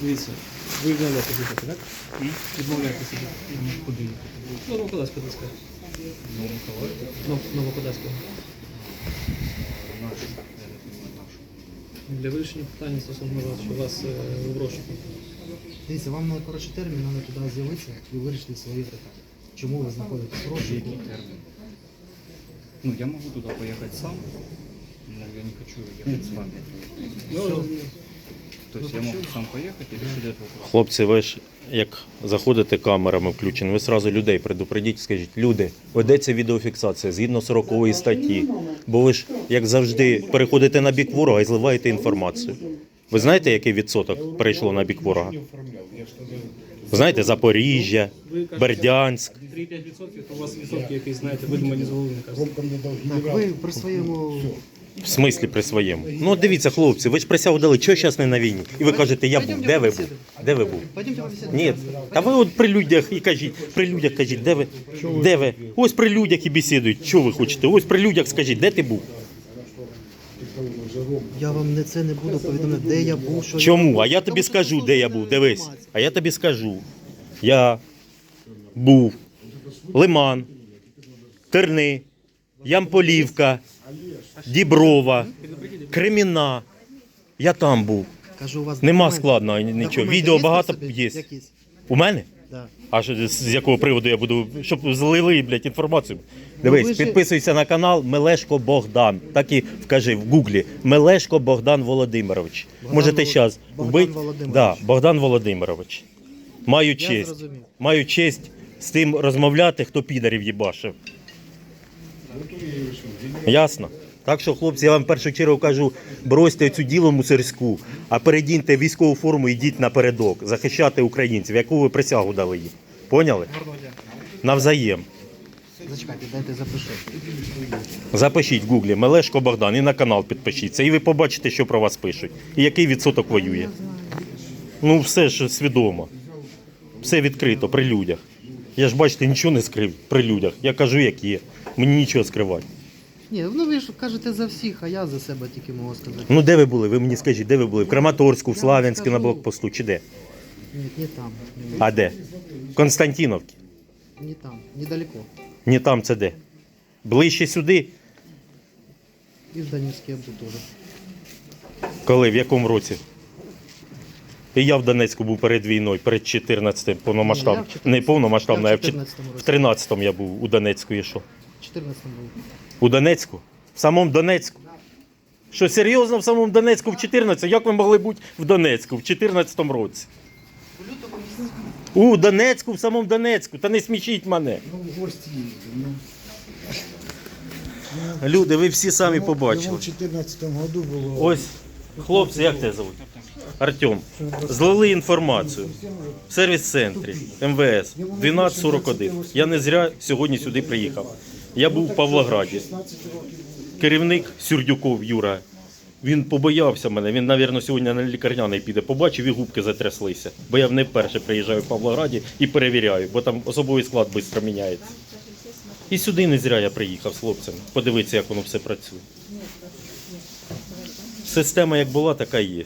Дивіться, ви відмовляєтеся їхати, так? Відмовляєтеся їхати. Куди? Ну, Новокодацька, так сказати. Новокодацька. Для вирішення питання стосовно вас, що вас е, в розшуку. Дивіться, вам на коротший термін треба туди з'явитися і вирішити свої питання. Чому ви знаходитесь в розшуку? Який термин? Ну, я могу туда поехать сам, хочу ехать с вами. Ну, То есть я могу сам поехать и решить этот вопрос. Хлопці, ви ж як заходите камерами включені, ви сразу людей предупредіть, скажіть, люди, ведеться відеофіксація згідно 40 статті. Бо ви ж, як завжди, переходите на бік ворога і зливаєте інформацію. Ви знаєте, який відсоток перейшло на бік ворога? Ви знаєте, Запоріжжя, Бердянськ. 3-5%, то у вас відсотки якісь, знаєте, видумані з голови. Так, ви при своєму В смислі при своєму. Ну дивіться, хлопці, ви ж присягу дали, чого зараз не на війні? І ви кажете, я був. Де ви був? Де ви був? Ні, та ви от при людях і кажіть, при людях кажіть, де ви? Де ви? Ось при людях і бесідують. Що ви хочете? Ось при людях скажіть, де ти був? Я вам не це не буду повідомляти, де я був, що Чому? А я тобі скажу, де я був. Дивись. А я тобі скажу. Я був Лиман, Терни, Ямполівка, Діброва, Креміна. Я там був. Кажу, у вас Нема документи- складного нічого. документи Відео є багато собі? є. Якісь? У мене? Да. А що, з якого приводу я буду, щоб злили, блядь, інформацію? Дивись, Ну, ви ж- підписуйся на канал Мелешко Богдан. Так і вкажи в гуглі. Мелешко Богдан Володимирович. Богдан Можете Волод- зараз Богдан вбити. Володимирович. Да, Богдан Володимирович. Маю Я честь. зрозумів. Маю честь з тим розмовляти, хто підарів їбашив. Ясно? Так що, хлопці, я вам в першу чергу кажу, бросьте цю діло мусорську, а передіньте військову форму і йдіть напередок, захищати українців, яку ви присягу дали їм. Поняли? Навзаєм. Зачекайте, дайте запишу. Запишіть в гуглі Мелешко Богдан і на канал підпишіться, і ви побачите, що про вас пишуть. І який відсоток воює. Ну, все ж свідомо. Все відкрито при людях. Я ж бачите, нічого не скрив при людях. Я кажу, як є. Мені нічого скривати. Ні, ну ви ж кажете за всіх, а я за себе тільки можу сказати. Ну де ви були? Ви мені скажіть, де ви були? В Краматорську, в Славянську на блокпосту чи де? Ні, не там. Не, А де? В Константіновці. не там, недалеко. Ні там це де? Ближче сюди. І в Донецькій я був теж. Коли? В якому році? І я в Донецьку був перед війною, перед 14-м повномасштабним. Ні, я в 14-му. Не повномасштабним, а Я в в 14-му році. 13-му я був у Донецьку і що? В 14 був. У Донецьку? В самому Донецьку? Що серйозно в самому Донецьку в 14? Як ви могли бути в Донецьку в 14-му році? У Донецьку, в самому Донецьку. Та не смішіть мене. Люди, ви всі самі побачили. У 2014 году було Ось, хлопці, як тебе зовуть? Артем. Злили інформацію в сервіс-центрі МВС 1241. Я не зря сьогодні сюди приїхав. Я був в Павлограді. Керівник Сюрдюков Юра. Він побоявся мене. Він, мабуть, сьогодні на лікарняний піде. Побачив і губки затряслися. Бо я не вперше приїжджаю в Павлограді і перевіряю, бо там особовий склад швидко міняється. І сюди не зря я приїхав з хлопцями. Подивитися, як воно все працює. Система як була, така і є.